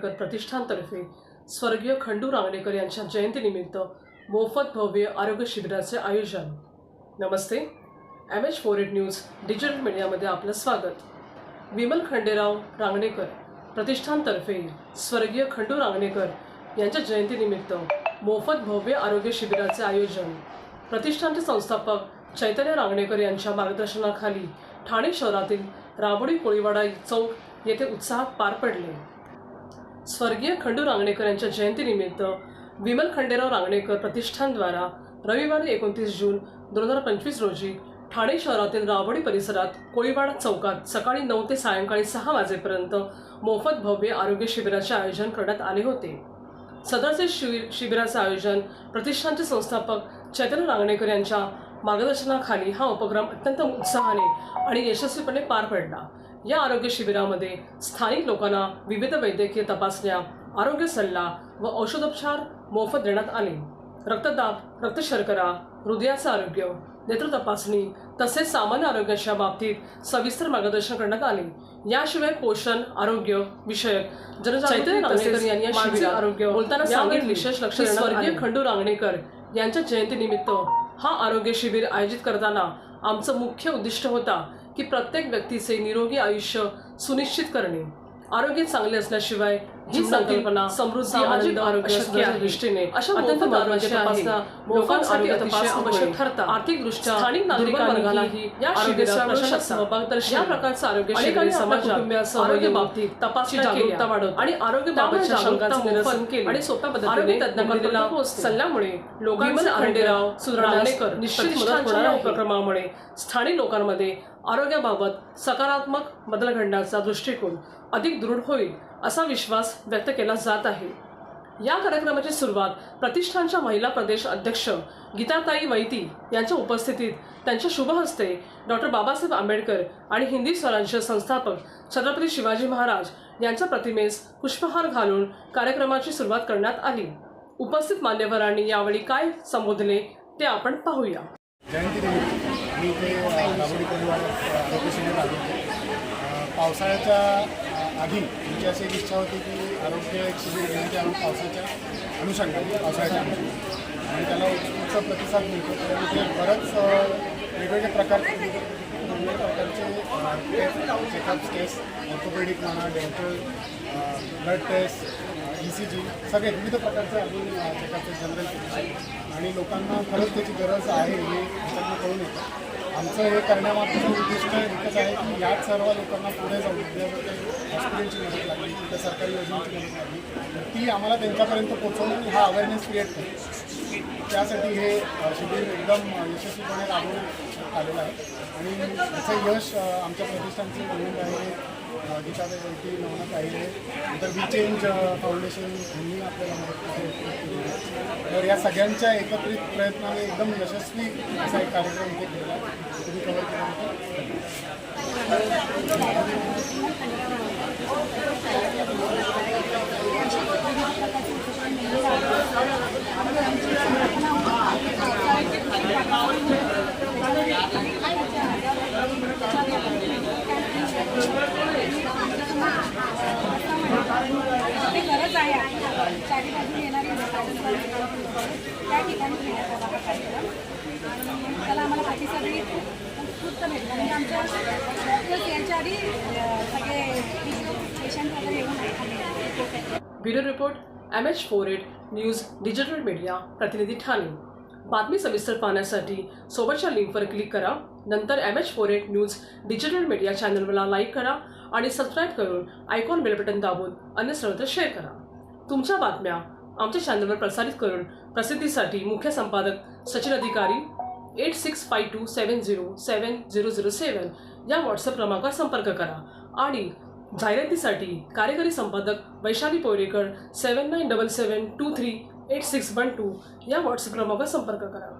रांगणेकर प्रतिष्ठानतर्फे स्वर्गीय खंडू रांगणेकर यांच्या जयंतीनिमित्त मोफत भव्य आरोग्य शिबिराचे आयोजन. नमस्ते. M H four eight news digital मीडियामध्ये आपलं स्वागत. विमल खंडेराव रांगणेकर प्रतिष्ठानतर्फे स्वर्गीय खंडू रांगणेकर यांच्या जयंतीनिमित्त मोफत भव्य आरोग्य शिबिराचे आयोजन. प्रतिष्ठानचे संस्थापक चैतन्य रांगणेकर यांच्या मार्गदर्शनाखाली ठाणे शहरातील राबोडी कोळीवाडा चौक येथे उत्साहात पार पडले. स्वर्गीय खंडू रांगणेकर यांच्या जयंतीनिमित्त विमल खंडेराव रांगणेकर प्रतिष्ठानद्वारा रविवारी एकोणतीस जून दोन हजार पंचवीस रोजी ठाणे शहरातील रावडी परिसरात कोळीवाडा चौकात सकाळी नऊ ते सायंकाळी सहा वाजेपर्यंत मोफत भव्य आरोग्य शिबिराचे आयोजन करण्यात आले होते. सदरचे शिबिर शिबिराचे आयोजन प्रतिष्ठानचे संस्थापक चैतन्य रांगणेकर यांच्या मार्गदर्शनाखाली हा उपक्रम अत्यंत उत्साहाने आणि यशस्वीपणे पार पडला. या आरोग्य शिबिरामध्ये स्थानिक लोकांना विविध वैद्यकीय तपासण्या आरोग्य सल्ला व औषधोपचार मोफत देण्यात आले. रक्तदाब रक्तशर्करा हृदयाचं आरोग्य नेत्र तपासणी तसेच सामान्य आरोग्याच्या बाबतीत सविस्तर मार्गदर्शन करण्यात आले. याशिवाय पोषण आरोग्य विषयक जनजागृती आरोग्य बोलताना सांगितले. विशेष लक्ष स्वर्गीय खंडू रांगणेकर यांच्या जयंतीनिमित्त हा आरोग्य शिबिर आयोजित करताना आमचं मुख्य उद्दिष्ट होता की प्रत्येक व्यक्तीचे निरोगी आयुष्य सुनिश्चित करणे. आरोग्य चांगले असल्याशिवाय ही संकल्पना समृद्धी आनंद आरोग्य दृष्टीने अशा अत्यंत महत्वाची लोकांसाठी अतिशय आवश्यक ठरतात. आर्थिक दृष्ट्या स्थानिक नागरिकांनाही या शिबिरात सहभाग या प्रकारचं आरोग्य शिबिर समाजात आरोग्य बाबतीत तपासणी जागरूकता वाढत आणि आरोग्य बाबतच्या शंकांचं निरसन केले. आणि सोप्या पद्धतीने तज्ञांना सल्ल्यामुळे लोकांचे खंडेराव सुधारणानेकर निश्चित मदत होणाऱ्या उपक्रमामुळे स्थानिक लोकांमध्ये आरोग्याबाबत सकारात्मक बदल घडण्याचा दृष्टिकोन अधिक दृढ होईल असा विश्वास व्यक्त केला जात आहे. या कार्यक्रमाची सुरुवात प्रतिष्ठानच्या महिला प्रदेश अध्यक्ष गीताताई वैती यांच्या उपस्थितीत त्यांच्या शुभहस्ते डॉक्टर बाबासाहेब आंबेडकर आणि हिंदी स्वराज्य संस्थापक छत्रपती शिवाजी महाराज यांच्या प्रतिमेस पुष्पहार घालून कार्यक्रमाची सुरुवात करण्यात आली. उपस्थित मान्यवरांनी यावेळी काय संबोधले ते आपण पाहूया. मी इथे राबोडी परिवार आरोग्य आलो पावसाळ्याच्या आधी तुमची अशी एक इच्छा होती की आरोग्य एक शिबिर घेऊन ते आणून पावसाच्या अनुषंगाने पावसाळ्याच्या अनुषंगाने. आणि त्याला उत्कृष्ट प्रतिसाद मिळतो. तर इथे बरंच वेगवेगळ्या वेगवेगळे प्रकारचे वेगवेगळ्या प्रकारचे चेकअप टेस्ट ऑर्थोपेडिक म्हणा dental blood test E C G सगळे विविध प्रकारचे अजून चेकअपचे जनरल आणि लोकांना खरंच त्याची गरज आहे. हे त्याच्यातनं येतो. आमचं हे करण्यामागचं उद्दिष्ट एकच आहे की याच सर्व लोकांना पुढे जाऊन म्हणजे हॉस्पिटलची मदत लागली कुठल्या सरकारी योजनांची मदत लागली ती आम्हाला त्यांच्यापर्यंत पोचवून हा अवेअरनेस क्रिएट करतो त्यासाठी हे शिबिर एकदम यशस्वीपणे राबवण्यात आलेलं आहे. आणि याचं यश आमच्या प्रतिष्ठानचे आहे. अ, गीताबाई वैती नवनाथ आहे. नंतर वी चेंज फाउंडेशन यांनी आपल्याला मदत केली तर या सगळ्यांच्या एकत्रित प्रयत्नाने एकदम यशस्वी असा एक कार्यक्रम इथे केला तुम्ही कव्हर केल्यानंतर ते गरज आहे चारी बाजूने येणारी लोकांचं त्या ठिकाणी घेण्यात आला हा कार्यक्रम आणि त्याला आम्हाला उत्कृष्ट म्हणजे आमच्या याच्या आधी सगळे पेशंट वगैरे येऊन bureau report M H four eight news digital media प्रतिनिधी ठाणे. बातमी सविस्तर पाहण्यासाठी सोबतच्या लिंकवर क्लिक करा. नंतर M H four eight news digital media चॅनलला लाईक करा आणि सबस्क्राईब करून आयकॉन बेल बटन दाबून अन्य सर्वत्र शेअर करा. तुमच्या बातम्या आमच्या चॅनलवर प्रसारित करून प्रसिद्धीसाठी मुख्य संपादक Sachin Adhikari eight six five two seven zero seven zero zero seven या व्हॉट्सअप क्रमांकावर संपर्क करा. आणि जाहिरातीसाठी कार्यकारी संपादक Vaishali Poyrekar seven nine double seven two three eight six one two या व्हॉट्सअप क्रमांकावर संपर्क करा.